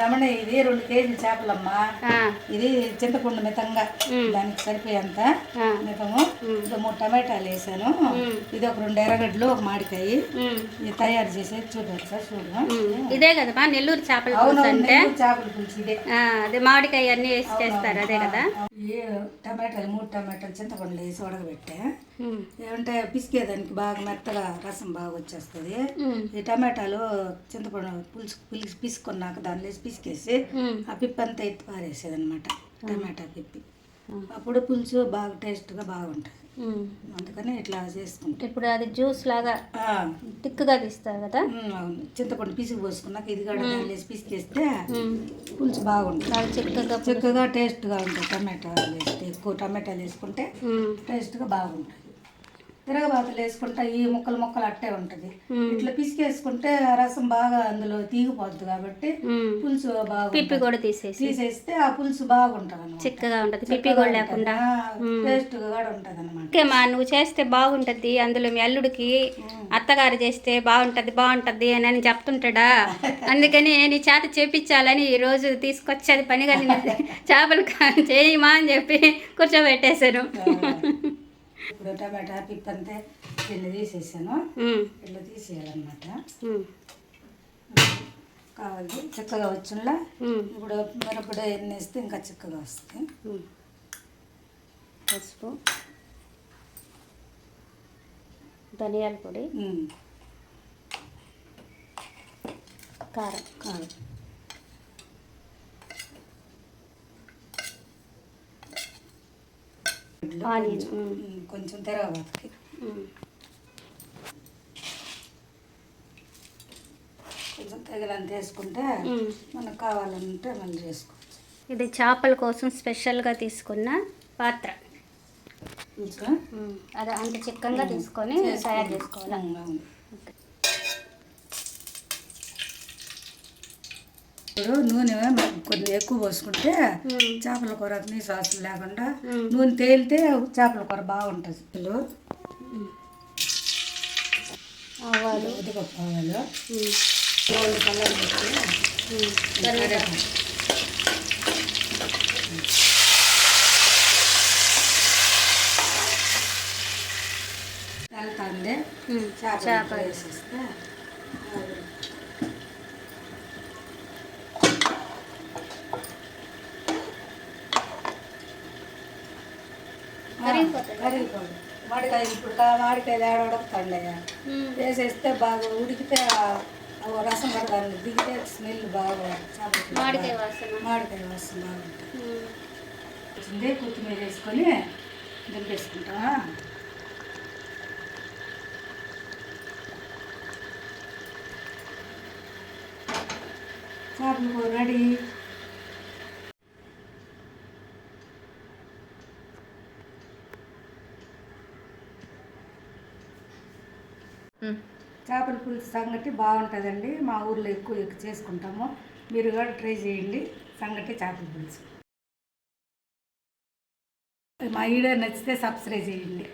రమణ ఇది రెండు కేజీల చేపలమ్మా. ఇది చింతపండు మితంగా. దానికి సరిపోయేంత మితము. ఇది మూడు టమాటాలు వేసాను. ఇది ఒక రెండు ఎర్రగడ్డలు ఒక మామిడికాయ ఉమ్, ఇది తయారు చేసేది చూడండి సార్ చూడు ఉమ్. ఇదే కదమ్మా నెల్లూరు చేపల పులుసు అంటే? నెల్లూరు చేపల పులుసు ఇదే. అదే మామిడికాయ అన్నీ వేసి చేస్తారు అదే కదా? టమాటాలు మూడు టమాటాలు చింతపండు వేసి ఉడకబెట్టే. ఏమంటే పిసికేదానికి బాగా మెత్తగా రసం బాగా వచ్చేస్తుంది. ఈ టమాటాలు చింతపండు పులుసు పులుసు పిసుకున్నాక దానిలో వేసి పిసికేసి ఆ పిప్పి అంతా ఎత్తి పారేసేది అనమాట టమాటా పిప్పి. అప్పుడు పులుసు బాగా టేస్ట్గా బాగుంటుంది. అందుకని ఇట్లా చేసుకుంటాం. ఇప్పుడు అది జ్యూస్ లాగా తిక్కుగా తీస్తారు కదా? అవును. చింతపండు పిసికి పోసుకున్నాక ఇది కూడా వేసి పిసికేస్తే పులుసు బాగుంటుంది. బాగా చిక్కగా చక్కగా టేస్ట్గా ఉంటుంది టమాటాలు వేస్తే ఎక్కువ టమాటాలు వేసుకుంటే టేస్ట్గా బాగుంటుంది. తిరగబాతలు వేసుకుంటే ఈ ముక్కలు ముక్కలు అట్టే ఉంటుంది. ఇట్లా పిసికేసుకుంటే రసం బాగా అందులో తీగిపోద్ది కాబట్టి. పులుసు బాగా పిప్పి కూడా తీసేసి. తీసేస్తే ఆ పులుసు బాగుంటుంది చిక్కగా ఉంటుంది. పిప్పి కూడా లేకుండా. టేస్ట్గా కూడా ఉంటుంది అనమాట ఓకేమ్మా నువ్వు చేస్తే బాగుంటుంది. అందులో మీ అల్లుడికి అత్తగారు చేస్తే బాగుంటుంది బాగుంటుంది అని అని చెప్తుంటాడా? అందుకని నీ చేత చేపించాలని ఈ రోజు తీసుకొచ్చేది పనిగా చేపలు చేయమా అని చెప్పి కూర్చోబెట్టేశాను. ఇప్పుడు టమాటా పిప్పి అంతే తీసేసాను. ఇట్లా తీసేయాలన్నమాట. కావాలి చిక్కగా వచ్చులా ఉమ్, ఇప్పుడు మిరపడ వేస్తే ఇంకా చిక్కగా వస్తుంది. పసుపు. ధనియాల పొడి. ఉమ్, కారం. ఆనియన్ కొంచెం ఉమ్. కొంచెం తగినంత వేసుకుంటే. మనకు కావాలంటే మళ్ళీ చేసుకోవచ్చు. ఇది చేపల కోసం స్పెషల్గా తీసుకున్న పాత్ర. అదే అంత చిక్కగా తీసుకొని తయారు చేసుకోవాలి ఉమ్, అవును ఇప్పుడు నూనె కొన్ని ఎక్కువ పోసుకుంటే చేపల కూర నీ సాసులు లేకుండా. నూనె తేలితే చేపల కూర బాగుంటుంది. ఇల్లు ఆవాలు. ఉద్దిపప్పు ఆవాలు. రెండు కలర్ కరివేపాకు. చేపలు వేసేస్తే కరిగిపోతాయి. కరిగిపోదు మామిడికాయ ఇప్పుడు కా- మామిడికాయలు ఏడ ఉడకుతాండి ఉమ్, వేసేస్తే బాగా ఉడికితే ఆ- ఆ రసం కూడా దాన్ని దిగితే స్మెల్ బాగా చేపలకి మామిడికాయ బాగా- వాసన మామిడికాయ వాసన బాగుంటుంది ఉమ్, వచ్చింది కొత్తిమీర వేసుకొని దింపేసుకుంటామా చేపలు కూర రెడీ చేపల పులుసు సంగటి బాగుంటుందండి. మా ఊర్లో ఎక్కువ ఎక్కువ చేసుకుంటాము. మీరు కూడా ట్రై చేయండి. సంగటి చేపల పులుసు. మా వీడియో నచ్చితే సబ్స్క్రైబ్ చేయండి.